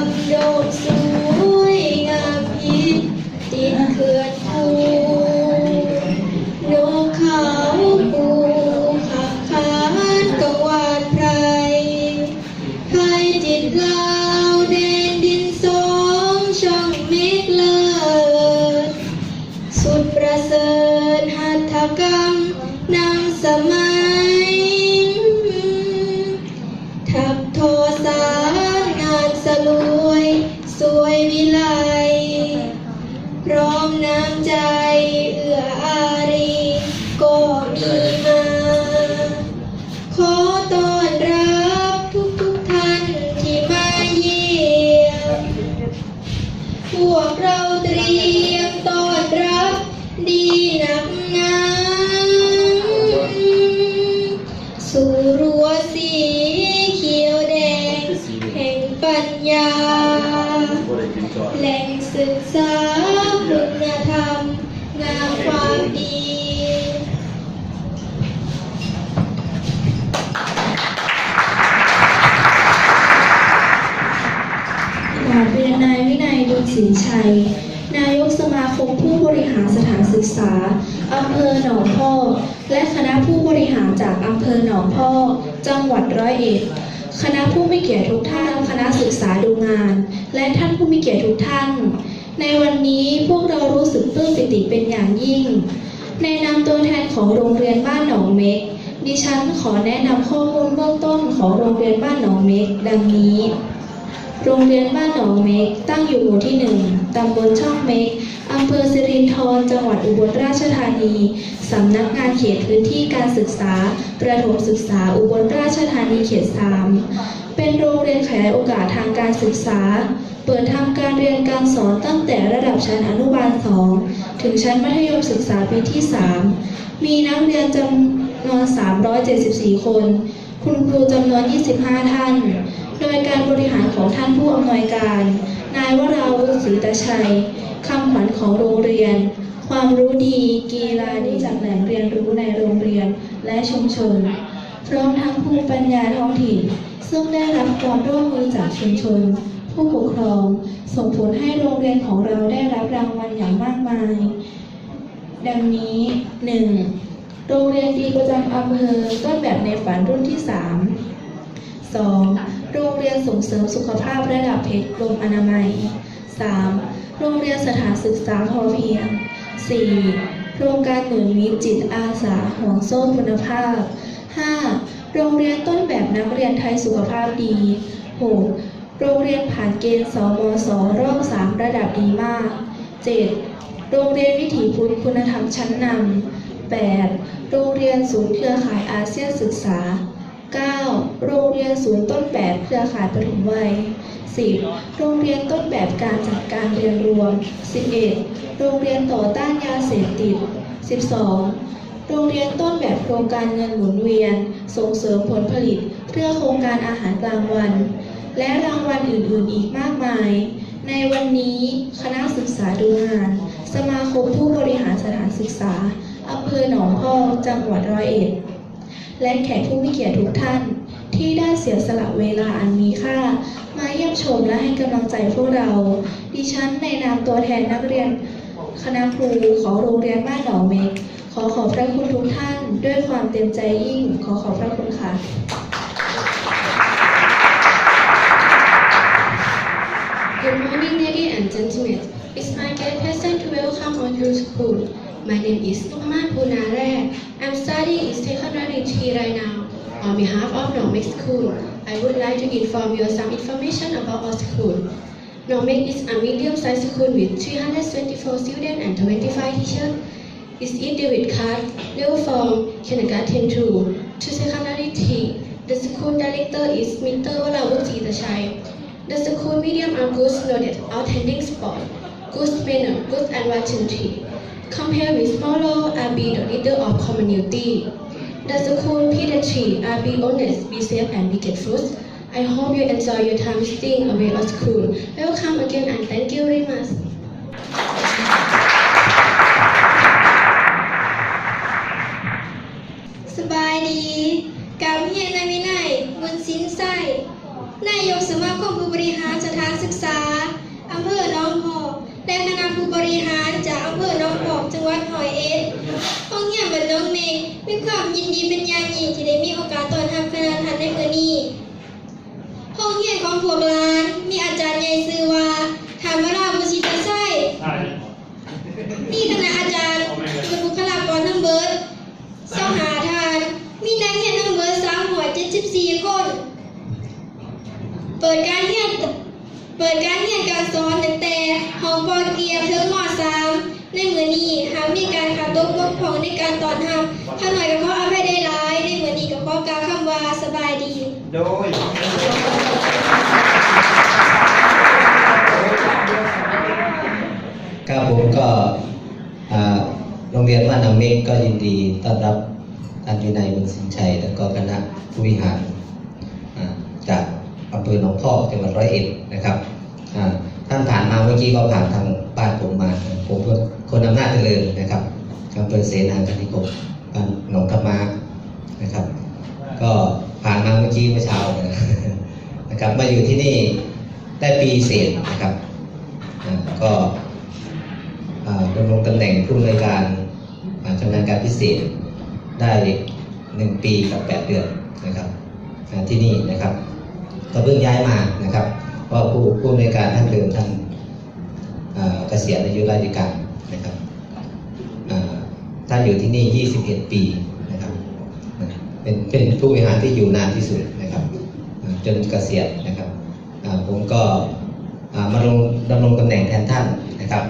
ลำโดดสวยงามพิษติดเขื่อนคูนกเขาปูขับขานกังวานไพรไทยจิตลาวแดนดินสองช่องเมฆเลิศสุดประเสริฐหัตถกรรมนำสมัย ญา แหล่งศึกษาคุณธรรมงามความดีกราบเรียนนายวินัยบุญสินชัย นายกสมาคมผู้บริหารสถานศึกษาอำเภอหนองพอกและคณะผู้บริหารจากอำเภอหนองพอกจังหวัดร้อยเอ็ด คณะผู้มีเกียรติทุกท่านคณะศึกษาดูงาน และท่านผู้มีเกียรติทุกท่าน ในวันนี้พวกเรารู้สึกปลื้มปิติเป็นอย่างยิ่ง ในนามตัวแทนของโรงเรียนบ้านหนองเม็ก ดิฉันขอแนะนำข้อมูลเบื้องต้นของโรงเรียนบ้านหนองเม็ก ดังนี้ โรงเรียนบ้านหนองเม็กตั้งอยู่หมู่ที่หนึ่งตำบลช่องเม็ก อำเภอสิรินธรจังหวัดอุบลราชธานี สำนักงานเขตพื้นที่การศึกษา ประถมศึกษาอุบลราชธานีเขต 3 เป็นโรงเรียนขยายโอกาสทางการศึกษา เปิดทำการเรียนการสอนตั้งแต่ระดับชั้นอนุบาล 2 ถึงชั้นมัธยมศึกษาปีที่ 3 มีนักเรียนจำนวน 374 คน คุณครูจำนวน 25 ท่าน โดยการบริหารของท่านผู้อำนวยการ นายวราวุฒิศรีตาชัยคำขวัญของโรงเรียน ความรู้ดีกีฬาดีจากแหล่งเรียนรู้ในโรงเรียนและชุมชน พร้อมทั้งภูมิปัญญาท้องถิ่น ซึ่งได้รับความร่วมมือจากชุมชน ผู้ปกครอง ส่งผลให้โรงเรียนของเราได้รับรางวัลอย่างมากมาย ดังนี้ 1. โรงเรียนดีประจำอำเภอต้นแบบในฝันรุ่นที่ 3 2. โรงเรียนส่งเสริมสุขภาพระดับเพชรกรมอนามัย 3. โรงเรียนสถานศึกษาพอเพียง 4. โครงการหนุนมิตรจิตอาสาห่วงโซ่คุณภาพ 5. โรงเรียนต้นแบบนักเรียนไทยสุขภาพดี 6. โรงเรียนผ่านเกณฑ์สมสรอบ 3 ระดับดีมาก 7. โรงเรียนวิถีพุทธคุณธรรมชั้นนำ 8. โรงเรียนศูนย์เครือข่ายอาเซียนศึกษา 9. โรงเรียนศูนย์ต้นแบบเครือข่ายปฐมวัย 10. โรงเรียนต้นแบบการจัดการเรียนรวม 11. โรงเรียนต่อต้านยาเสพติด 12. โรงเรียนต้นแบบโครงการเงินหมุนเวียน ส่งเสริมผลผลิตเพื่อโครงการอาหารกลางวัน และรางวัลอื่นๆอีกมากมาย ในวันนี้คณะศึกษาดูงาน สมาคมผู้บริหารสถานศึกษาอำเภอหนองพอกจังหวัดร้อยเอ็ด และแขกผู้มีเกียรติทุกท่าน ที่ได้เสียสละเวลาอันมีค่า มาเยี่ยมชมและให้กำลังใจพวกเรา ดิฉันในนามตัวแทนนักเรียน คณะครูของโรงเรียนบ้านหนองเมกขอขอบพระคุณทุกท่าน ด้วยความเต็มใจยิ่ง ขอขอบพระคุณค่ะ Good morning, ladies and gentlemen. It's my great pleasure to welcome all to school. My name is Nukman Punare. I'm studying in secondary three right now. On behalf of Normek School, I would like to inform you some information about our school. Normek is a medium-sized school with 324 students and 25 teachers. It's individual class level from kindergarten to to secondary three. The school director is Mr. Warawuti Tachai. The school medium are good noted outstanding sport, good manner, good environment. Compared with smaller, are be the leader of community. The school pediatry are be honest, be safe and be grateful. I hope you enjoy your time staying away at school. Welcome again and thank you very much. สบายดีกับเฮียนายวินัยบุญสินไส้นายกสมาคมผู้บริหารสถานศึกษา อำเภอหนองหอกและคณะผู้บริหารจากอำเภอหนองหอกจังหวัดหอยเอ็ดห้องเยี่ยมบันน้องเมฆมีความยินดีเป็นอย่างยิ่งที่ได้มีโอกาสต้อนรับคณะทันในมื้อนี้ห้องเรียนของพวกหลานมีอาจารย์ใหญ่ซื้อว่าธรรมราบุชิตไส้มีคณะอาจารย์เป็นบุคลากรทั้งเบิดเสาหาทาน มีนักเรียนทั้งเบิดสามหัวเจ็ดสิบสี่คน เปิดการเรียนเปิดการเรียนการสอนตั้งแต่ ห้องปอเกียร์ถึงมสามในมือนี้หากมีการขาดตกบกพร่องในการตอนทำข้าหน่อยก็ขออภัยได้หลายในมือนี้ก็ขอกล่าวคำว่าสบายดี โดยครับผมก็อ่าโรงเรียนบ้านน้ำเมฆก็ยินดีต้อนรับท่านวินัยบุญสินชัย แล้วก็คณะผู้บริหารอ่าจากอำเภอหนองพอกจังหวัดร้อยเอ็ดนะครับอ่าท่านผ่านมาเมื่อกี้ก็ผ่านทางบ้านผมมาผมเป็นคนอำนาจเจริญนะครับอำเภอเสนาธิคมบ้านหนองธรรมานะครับ ก็ผ่านมาเมื่อกี้เมื่อเช้านะครับ มาอยู่ที่นี่ได้ปีเศษนะครับ ก็อ่าดำรงตำแหน่งผู้อำนวยการชำนาญการพิเศษได้หนึ่งปีกับแปดเดือนนะครับที่นี่นะครับก็เพิ่งย้ายมานะครับ เพราะผู้ผู้อำนการท่านเดิมท่านเกษียณอายุราชการนะครับท่านอยู่ที่นี่ 21 ปีนะครับเป็นเป็นผู้บริหารที่อยู่นานที่สุดนะครับจนเกษียณนะครับผมก็มาลงดำรงตำแหน่งแทนท่านนะครับ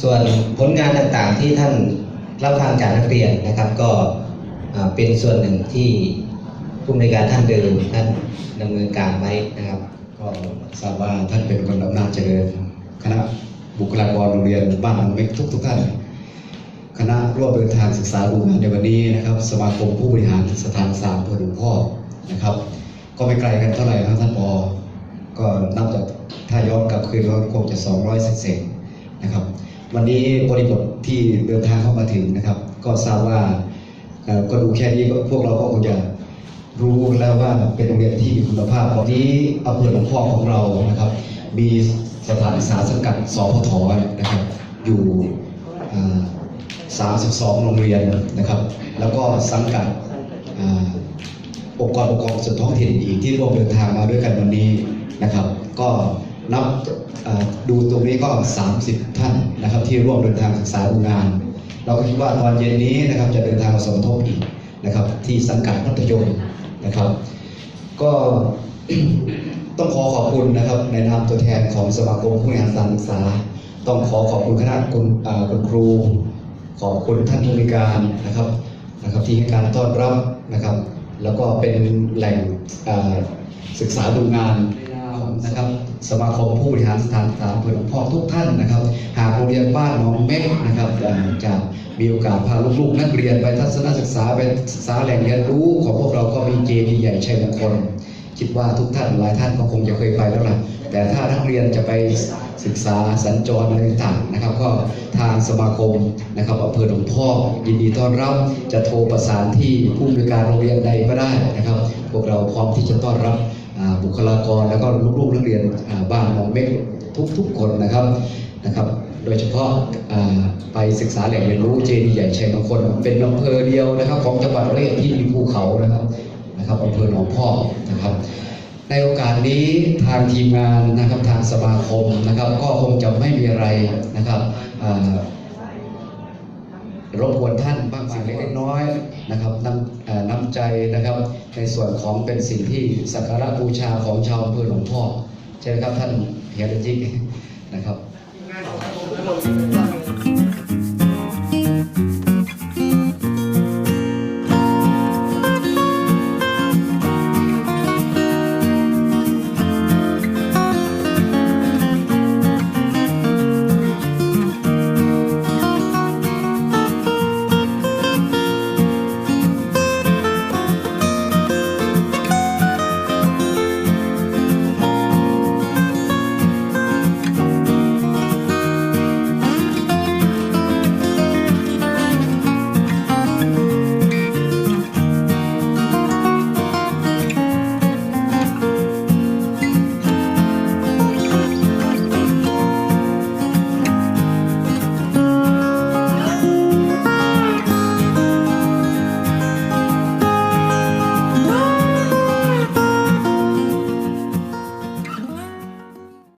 ส่วนผลงานต่างๆที่ท่านรับฟังจากนักเรียนนะครับ ก็เป็นส่วนหนึ่งที่ ผู้อำนการท่านเดิมท่านดำเนินการไว้นะครับก็ทราบว่าท่านเป็นคนอำนาจเจริญคณะบุคลากรโรงเรียนบ้านหนองเม็กทุกทุกๆท่านคณะร่วมเดินทางศึกษาดูงานในวันนี้นะครับ สมาคมผู้บริหารสถานศึกษาอำเภอหลวงพ่อนะครับ ก็ไม่ไกลกันเท่าไหร่ครับท่านปอก็นับจากถ้าย้อนกลับคืนก็คงจะ 200เศษนะครับ วันนี้บริบทที่เดินทางเข้ามาถึงนะครับ ก็ทราบว่าก็ดูแค่นี้พวกเราก็คงจะ รู้แล้วว่าเป็นโรงเรียนที่มีคุณภาพวันนี้อำเภอหลวงพ่อของเรานะครับ มีสถานศึกษาสังกัดสพทนะครับ อยู่32 โรงเรียนนะครับ แล้วก็สังกัดองค์กรปกครองส่วนท้องถิ่นอีกที่ร่วมเดินทางมาด้วยกันวันนี้นะครับ ก็นับดูตรงนี้ก็ 30 ท่านนะครับ ที่ร่วมเดินทางศึกษาดูงาน เราก็คิดว่าตอนเย็นนี้นะครับจะเดินทางมาสมทบอีกนะครับ ที่สังกัดมัธยม นะครับ ก็ต้องขอขอบคุณนะครับ ในนามตัวแทนของสมาคมผู้บริหารสารศึกษา ต้องขอขอบคุณคณะคุณคุณครู ขอบคุณท่านผู้มีการนะครับนะครับ ที่ให้การต้อนรับนะครับ แล้วก็เป็นแหล่งศึกษาดูงาน นะครับสมาคมผู้บริหารสถานศึกษาอำเภอหนองพอกทุกท่านนะครับ หากโรงเรียนบ้านหนองเม็กนะครับจะมีโอกาสพาลูกๆนักเรียนไปทัศนศึกษาไปศึกษาแหล่งเรียนรู้ของพวกเราก็มีเจดีย์ใหญ่ชัยมงคลคิดว่าทุกท่านหลายท่านก็คงจะเคยไปแล้วล่ะแต่ถ้านักเรียนจะไปศึกษาสัญจรอะไรต่างๆนะครับ ก็ทางสมาคมนะครับอำเภอหนองพอกยินดีต้อนรับจะโทรประสานที่ผู้อำนวยการโรงเรียนใดก็ได้นะครับ พวกเราพร้อมที่จะต้อนรับ บุคลากรแล้วก็ลูกๆนักเรียนบ้านหนองเม็กทุกๆคนนะครับนะครับ โดยเฉพาะาไปศึกษาแหล่งเรียนรู้เจดีย์ใหญ่ชัยมงคลเป็นอำเภอเดียวนะครับ ของจังหวัดร้อยองที่มีภูเขานะครับนะครับอำเภอหนองพอกนะครับ ในโอกาสนี้ทางทีมงานนะครับทางสมาคมนะครับ ก็คงจะไม่มีอะไรนะครับ รบกวนท่านบ้างสิ่งเล็กน้อยนะครับนำนำใจนะครับ ในส่วนของเป็นสิ่งที่สักการะบูชาของชาวเำเภอหลวงพ่อใช่ไหมครับท่านเฮียจิงนะครับ